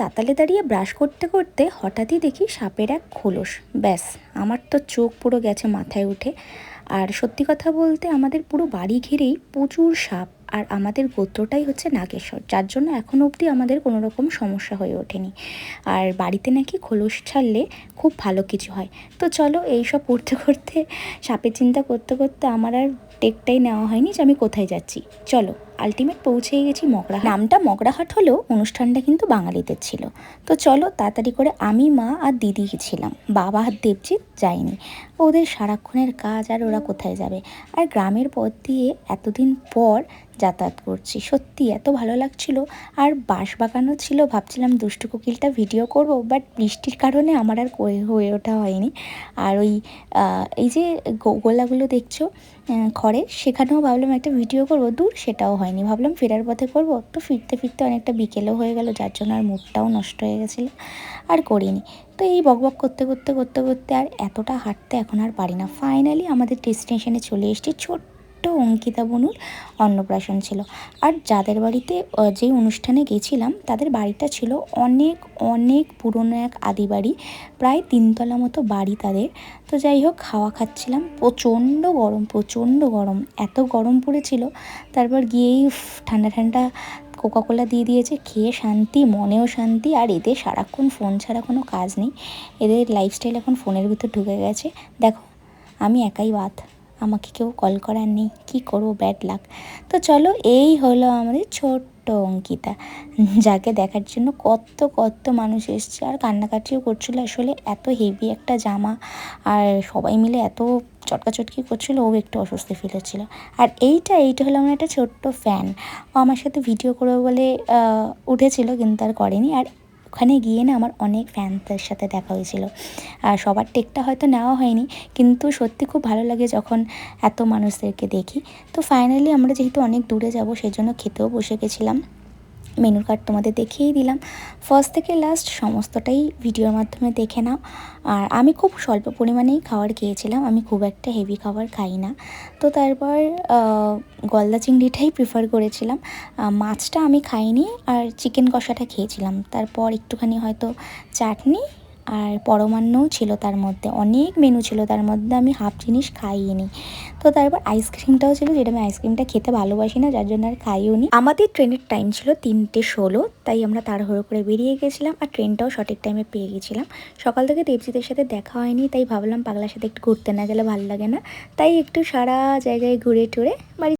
চাতালে দাঁড়িয়ে ব্রাশ করতে করতে হঠাৎই দেখি সাপের এক খোলস। ব্যাস, আমার তো চোখ পুরো গেছে মাথায় উঠে। আর সত্যি কথা বলতে আমাদের পুরো বাড়ি ঘিরেই প্রচুর সাপ আর আমাদের গোত্রটাই হচ্ছে নাগেশ্বর, যার জন্য এখনও অবধি আমাদের কোনো রকম সমস্যা হয়ে ওঠেনি। আর বাড়িতে নাকি খোলস ছাড়লে খুব ভালো কিছু হয়। তো চলো এইসব করতে করতে, সাপের চিন্তা করতে করতে আমার আর টেকটাই নেওয়া হয়নি যে আমি কোথায় যাচ্ছি। চলো। আলটিমেট পৌঁছেই গেছি মগরাহাট। নামটা মগরাহাট হলেও অনুষ্ঠানটা কিন্তু বাঙালিদের ছিল। তো চলো তাড়াতাড়ি করে আমি, মা আর দিদি ছিলাম। বাবা আর দেবজিৎ যায়নি। ওদের সারাক্ষণের কাজ আর ওরা কোথায় যাবে? আর গ্রামের পথ দিয়ে এতদিন পর যাতায়াত করছি। সত্যি এত ভালো লাগছিল। আর বাঁশ বাগানও ছিল। ভাবছিলাম দুষ্টু কোকিলটা ভিডিও করব বাট বৃষ্টির কারণে আমার আর হয়ে ওঠা হয়নি। আর ওই এই যে গোলাগুলো দেখছ খড়ে, সেখানেও ভাবলাম একটা ভিডিও করব। দূর সেটাও হয়নি ভাবলাম ফেরার পথে করব। তো ফিরতে ফিরতে অনেকটা বিকেলও হয়ে গেল, যার জন্য আর মুডটাও নষ্ট হয়ে গেছিল। আর করিনি। তো এই বকবক করতে করতে করতে করতে আর এতটা হাঁটতে এখন আর পারি না ফাইনালি আমাদের ডেস্টিনেশনে চলে এসেছি ছোট্ট অঙ্কিতা বনুর অন্নপ্রাশন ছিল। আর যাদের বাড়িতে যেই অনুষ্ঠানে গেছিলাম, তাদের বাড়িটা ছিল অনেক অনেক পুরনো এক আদি বাড়ি, প্রায় তিনতলা মতো বাড়ি তাদের। তো যাই হোক, খাওয়া খাচ্ছিলাম, প্রচণ্ড গরম প্রচণ্ড গরম, এত গরম পড়েছিল। তারপর গিয়েই ঠান্ডা ঠান্ডা কোকা কোলা দিয়ে দিয়েছে, খেয়ে শান্তি, মনেও শান্তি, আর এদের সারাক্ষণ ফোন ছাড়া কোনো কাজ নেই। এদের লাইফস্টাইল এখন ফোনের ভিতর ঢুকে গেছে। দেখো, আমি একাই বাদ। আমাকে কেউ কল করার নেই। কি করব? ব্যাড লাক তো চলো, এই হলো আমাদের ছোট্ট অঙ্কিতা। যাকে দেখার জন্য কত কত মানুষ এসছে। আর কান্নাকাটিও করছিল। আসলে এত হেভি একটা জামা। আর সবাই মিলে এত চটকাচটকি করছিল, ও একটু অস্বস্তি ফিল হচ্ছিল। আর এইটা এইটা হলো আমার একটা ছোট্ট ফ্যান ও আমার সাথে ভিডিও করবে বলে উঠেছিল, কিন্তু আর করেনি। আর ওখানে গিয়ে না আমার অনেক ফ্যানদের সাথে দেখা হয়েছিল। আর সবার টেকটা হয়তো নেওয়া হয়নি, কিন্তু সত্যি খুব ভালো লাগে যখন এত মানুষদেরকে দেখি। তো ফাইনালি আমরা যেহেতু অনেক দূরে যাব, সেজন্য খেতেও বসে গেছিলাম। মেনুর কার্ড তোমাদের দেখিয়েই দিলাম। ফার্স্ট থেকে লাস্ট সমস্তটাই ভিডিওর মাধ্যমে দেখে নাও। আর আমি খুব স্বল্প পরিমাণেই খাবার খেয়েছিলাম, আমি খুব একটা হেভি খাবার খাই না। তো তারপর গলদা চিংড়িটাই প্রিফার করেছিলাম। মাছটা আমি খাইনি, আর চিকেন কষাটা খেয়েছিলাম। তারপর একটুখানি হয়তো চাটনি আর পরমান্নও ছিল তার মধ্যে। অনেক মেনু ছিল তার মধ্যে আমি হাফ জিনিস খাইনি। তো তারপর আইসক্রিমটাও ছিল যেটা আমি আইসক্রিমটা খেতে ভালোবাসি না, যার জন্য আর খাইও নি। আমাদের ট্রেনের টাইম ছিল তিনটে ষোলো, তাই আমরা তাড়াহুড়ো করে বেরিয়ে গেছিলাম আর ট্রেনটাও সঠিক টাইমে পেয়ে গেছিলাম। সকাল থেকে দেবজিতের সাথে দেখা হয়নি, তাই ভাবলাম পাগলার সাথে একটু ঘুরতে না গেলে ভালো লাগে না। তাই একটু সারা জায়গায় ঘুরে টুরে বাড়ি